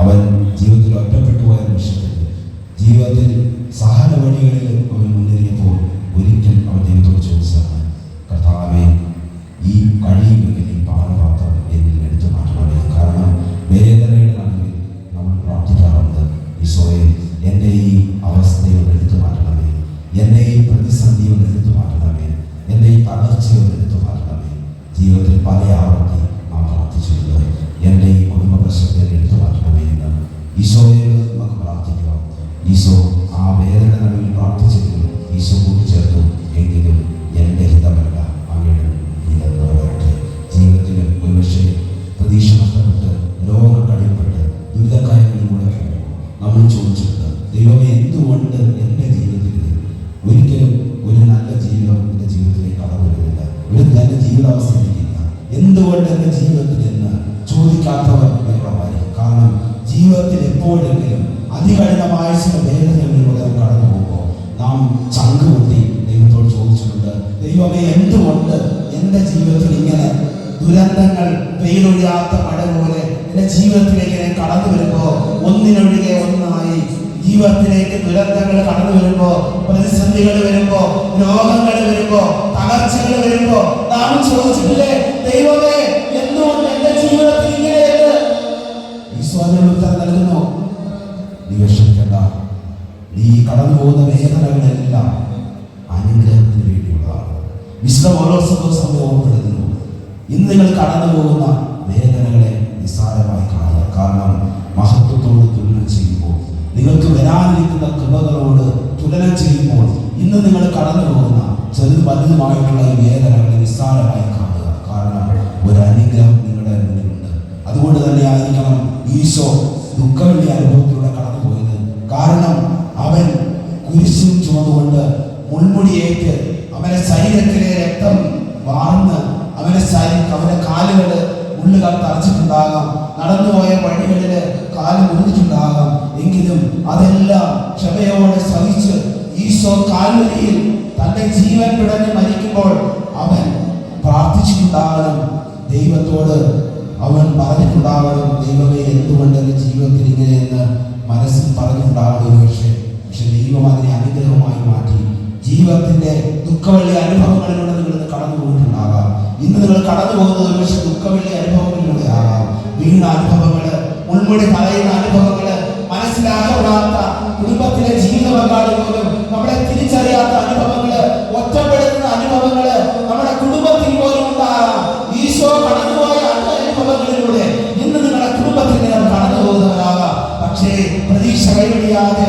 അവൻ ജീവിതത്തിൽ ഒറ്റപ്പെട്ടു പോയ നിമിഷത്തിൽ ജീവിതത്തിൽ സഹന വഴികളിൽ അവൻ മുന്നേറിയപ്പോൾ ഒരിക്കൽ അവൻ ദൈവത്തോട് ചോദിച്ചതാണ് കർത്താവെ ഈ കഴിയുമെങ്കിൽ ഈ പാനപാത്രം എന്നിൽ എടുത്തു മാറ്റണമേ കാരണം വേദനയുടെ നടുവിൽ നമ്മൾ പ്രാർത്ഥിക്കാറുണ്ട്. ഈശോയെ എന്റെ ഈ അവസ്ഥയെ എടുത്തു മാറ്റണമേ. എന്നെ ഈ പ്രതിസന്ധിയെ എടുത്തു മാറ്റണമേ. എന്റെ ഈ തകർച്ചയോട് എടുത്തു മാറ്റണമേ. ജീവിതത്തിൽ പല ആവർത്തി നാം പ്രാർത്ഥിച്ചിട്ടുണ്ട്. എന്റെ ഈ കുടുംബ പ്രശ്നത്തെ നമുക്ക് പ്രാർത്ഥിക്കാം ഈശോ ആ വേദന നടുവിൽ പ്രാർത്ഥിച്ചെങ്കിലും ഈശോ കൂട്ടിച്ചേർത്തു. എങ്കിലും എന്റെ ഹിതമല്ല. അങ്ങയുടെ ഹിതം നിറവേറട്ടെ ജീവിതത്തിൽ ഒരുപക്ഷെ പ്രതീക്ഷ നഷ്ടപ്പെട്ട് ലോകം കഴിയപ്പെട്ട് ദുരിതക്കാര്യങ്ങളിലൂടെ നമ്മൾ ചോദിച്ചിട്ടുണ്ട് ദൈവമേ എന്തുകൊണ്ട് എന്റെ ജീവിതത്തിൽ ഒരിക്കലും ഒരു നല്ല ജീവിതം എന്റെ ജീവിതത്തിലേക്ക് കടന്നു വരുന്നില്ല? ഒരു നല്ല ജീവിതാവസ്ഥയിലേക്കില്ല എന്തുകൊണ്ട് എന്റെ ജീവിതത്തിൽ എന്ന് ചോദിക്കാത്തവർ വേറെമായിരിക്കും കാരണം ജീവിതത്തിൽ എപ്പോഴെങ്കിലും അതികഠിനമായ ചില വേദനകളിലൂടെ നാം കടന്നു പോകുമ്പോൾ നാം ചങ്ക് ദൈവത്തോട് ചോദിച്ചിട്ടുണ്ട് ദൈവമേ എന്തുകൊണ്ട് എന്റെ ജീവിതത്തിൽ ഇങ്ങനെ ദുരന്തങ്ങൾ വെയിലൊഴിയാത്ത മഴ പോലെ എന്റെ ജീവിതത്തിലേക്ക് ഞാൻ കടന്നു വരുമ്പോൾ ഒന്നിനൊഴികെ ഒന്നായി ജീവിതത്തിലേക്ക് ദുരന്തങ്ങൾ കടന്നു വരുമ്പോൾ പ്രതിസന്ധികൾ വരുമ്പോൾ രോഗങ്ങൾ വരുമ്പോൾ തകർച്ചകൾ വരുമ്പോൾ നാം ചോദിച്ചിട്ടില്ലേ ദൈവമേ വിശുദ്ധ ഓരോ ദിവസം ഓർമ്മപ്പെടുത്തുന്നു ഇന്ന് നിങ്ങൾ കടന്നു പോകുന്ന വേദനകളെ നിസ്സാരമായി കാണുക. കാരണം മഹത്വത്തോട് തുലനം ചെയ്യുമ്പോൾ നിങ്ങൾക്ക് വരാനിരിക്കുന്ന കൃപകളോട് തുലനം ചെയ്യുമ്പോൾ ഇന്ന് നിങ്ങൾ കടന്നു പോകുന്ന ചെറുത് വലുതുമായിട്ടുള്ള വേദനകളെ നിസ്സാരമായി കാണുക. കാരണം ഒരു അനുഗ്രഹം നിങ്ങളുടെ മുന്നിലുണ്ട്. അതുകൊണ്ട് തന്നെ ആയിരിക്കണം ഈശോ ദുഃഖവെള്ളി അനുഭവത്തിലൂടെ കടന്നു പോയത് കാരണം അവൻ കുരിശും ചുമന്നുകൊണ്ട് മുൾമുടിയേറ്റ് അവന്റെ ശരീരത്തിലെ രക്തം വാർന്ന് അവന്റെ ശരീരം അവന്റെ കാലുകൾ ഉള്ളുകൾ തറച്ചിട്ടുണ്ടാകാം. നടന്നുപോയ വഴികളിൽ കാൽ മുറിഞ്ഞിട്ടുണ്ടാകാം. എങ്കിലും അതെല്ലാം ക്ഷമയോടെ സഹിച്ച് ഈശോ കാൽവരിയിൽ തന്റെ ജീവൻ പിടഞ്ഞ് മരിക്കുമ്പോൾ അവൻ പ്രാർത്ഥിച്ചിട്ടുണ്ടാകണം. ദൈവത്തോട് അവൻ പറഞ്ഞിട്ടുണ്ടാകണം ദൈവമേ എന്തുകൊണ്ട് എന്റെ ജീവിതത്തിൽ ഇങ്ങനെയെന്ന് മനസ്സിൽ പറഞ്ഞിട്ടുണ്ടാകണം പക്ഷേ പക്ഷെ ദൈവം അതിനെ അനുഗ്രഹമായി മാറ്റി. ജീവിതത്തിന്റെ ദുഃഖവെള്ളി അനുഭവങ്ങളിലൂടെ നിങ്ങൾ കടന്നു പോയിട്ടുണ്ടാകാം ഇന്ന് നിങ്ങൾ കടന്നു പോകുന്നത് ഒരു പക്ഷേ ദുഃഖവെള്ളി അനുഭവങ്ങളിലൂടെ ആകാം. വീണ അനുഭവങ്ങൾ ഉൾമുടി പറയുന്ന അനുഭവങ്ങൾ മനസ്സിലാകാത്ത കുടുംബത്തിലെ ജീവിത പങ്കാളി പോലും നമ്മളെ തിരിച്ചറിയാത്ത അനുഭവങ്ങൾ ഒറ്റപ്പെടുന്ന അനുഭവങ്ങൾ നമ്മുടെ കുടുംബത്തിൽ പോലും ഉണ്ടാകാം. ഈശോ കടന്നുപോയ അനുഭവങ്ങളിലൂടെ ഇന്ന് നിങ്ങളുടെ കുടുംബത്തിൽ നിങ്ങൾ കടന്നു പോകുന്നവരാകാം പക്ഷേ പ്രതീക്ഷ കൈവടിയാതെ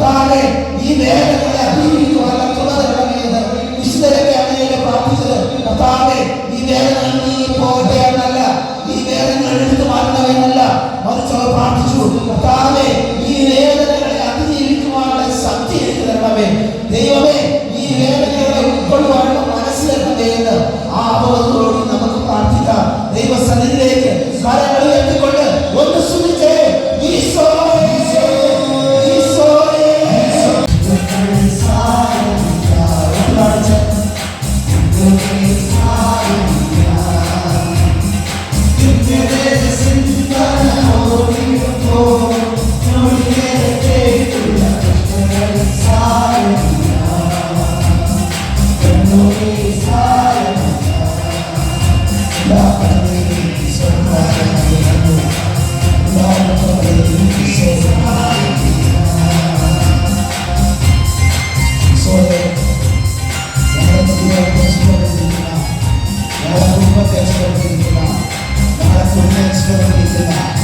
പ്രാർത്ഥിച്ചത് കർത്താവേ, ഈ Give me this in the holy so easy.